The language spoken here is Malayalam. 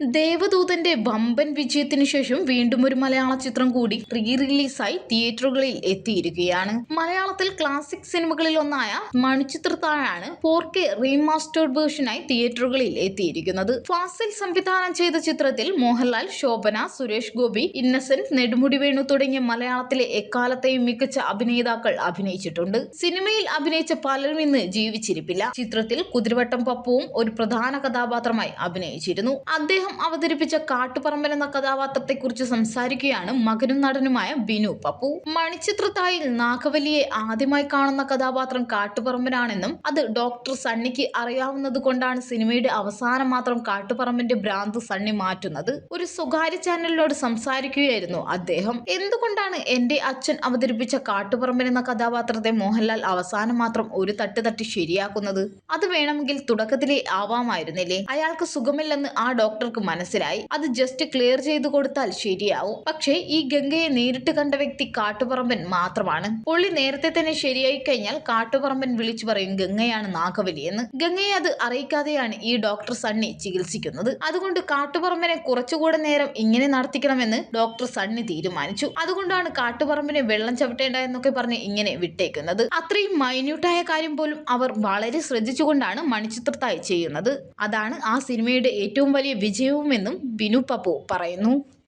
ദേവദൂതന്റെ വമ്പൻ വിജയത്തിനു ശേഷം വീണ്ടും ഒരു മലയാള ചിത്രം കൂടി റീ റിലീസായി തിയേറ്ററുകളിൽ എത്തിയിരിക്കുകയാണ്. മലയാളത്തിൽ ക്ലാസിക് സിനിമകളിൽ ഒന്നായ മണിച്ചിത്രത്താഴാണ് ഫോർ കെ റീമാസ്റ്റേർഡ് വേർഷനായി തിയേറ്ററുകളിൽ എത്തിയിരിക്കുന്നത്. ഫാസിൽ സംവിധാനം ചെയ്ത ചിത്രത്തിൽ മോഹൻലാൽ ശോഭന സുരേഷ് ഗോപി ഇന്നസെന്റ് നെടുമുടി വേണു തുടങ്ങിയ മലയാളത്തിലെ എക്കാലത്തെയും മികച്ച അഭിനേതാക്കൾ അഭിനയിച്ചിട്ടുണ്ട്. സിനിമയിൽ അഭിനയിച്ച പലരും ഇന്ന് ജീവിച്ചിരിപ്പില്ല. ചിത്രത്തിൽ കുതിരവട്ടം പപ്പുവും ഒരു പ്രധാന കഥാപാത്രമായി അഭിനയിച്ചിരുന്നു. അദ്ദേഹം അവതരിപ്പിച്ച കാട്ടുപറമ്പൻ എന്ന കഥാപാത്രത്തെക്കുറിച്ച് സംസാരിക്കുകയാണ് മകനും നടനുമായ ബിനു പപ്പു. മണിച്ചിത്രത്തായിൽ നാഗവല്ലിയെ ആദ്യമായി കാണുന്ന കഥാപാത്രം കാട്ടുപറമ്പനാണെന്നും അത് ഡോക്ടർ സണ്ണിക്ക് അറിയാവുന്നത് കൊണ്ടാണ് സിനിമയുടെ അവസാനം മാത്രം കാട്ടുപറമ്പന്റെ ഭ്രാന്ത് സണ്ണി മാറ്റുന്നത്. ഒരു സ്വകാര്യ ചാനലിനോട് സംസാരിക്കുകയായിരുന്നു അദ്ദേഹം. എന്തുകൊണ്ടാണ് എന്റെ അച്ഛൻ അവതരിപ്പിച്ച കാട്ടുപറമ്പൻ എന്ന കഥാപാത്രത്തെ മോഹൻലാൽ അവസാനം മാത്രം ഒരു തട്ട് തട്ടി ശരിയാക്കുന്നത്? അത് വേണമെങ്കിൽ തുടക്കത്തിലേ ആവാമായിരുന്നില്ലേ? അയാൾക്ക് സുഖമില്ലെന്ന് ആ ഡോക്ടർക്ക് മനസ്സിലായി. അത് ജസ്റ്റ് ക്ലിയർ ചെയ്തു കൊടുത്താൽ ശരിയാവും. പക്ഷേ ഈ ഗംഗയെ നേരിട്ട് കണ്ട വ്യക്തി കാട്ടുപറമ്പൻ മാത്രമാണ്. പുള്ളി നേരത്തെ തന്നെ ശരിയായി കഴിഞ്ഞാൽ കാട്ടുപറമ്പൻ വിളിച്ചു പറയും ഗംഗയാണ് നാഗവലി എന്ന്. ഗംഗയെ അത് അറിയിക്കാതെയാണ് ഈ ഡോക്ടർ സണ്ണി ചികിത്സിക്കുന്നത്. അതുകൊണ്ട് കാട്ടുപറമ്പനെ കുറച്ചുകൂടെ നേരം ഇങ്ങനെ നടത്തിക്കണമെന്ന് ഡോക്ടർ സണ്ണി തീരുമാനിച്ചു. അതുകൊണ്ടാണ് കാട്ടുപറമ്പിനെ വെള്ളം ചവിട്ടേണ്ട എന്നൊക്കെ പറഞ്ഞ് ഇങ്ങനെ വിട്ടേക്കുന്നത്. അത്രയും മൈന്യൂട്ടായ കാര്യം പോലും അവർ വളരെ ശ്രദ്ധിച്ചുകൊണ്ടാണ് മണിച്ചിത്രത്തായി ചെയ്യുന്നത്. അതാണ് ആ സിനിമയുടെ ഏറ്റവും വലിയ വിജയവുമെന്നും ബിനു പപ്പു പറയുന്നു.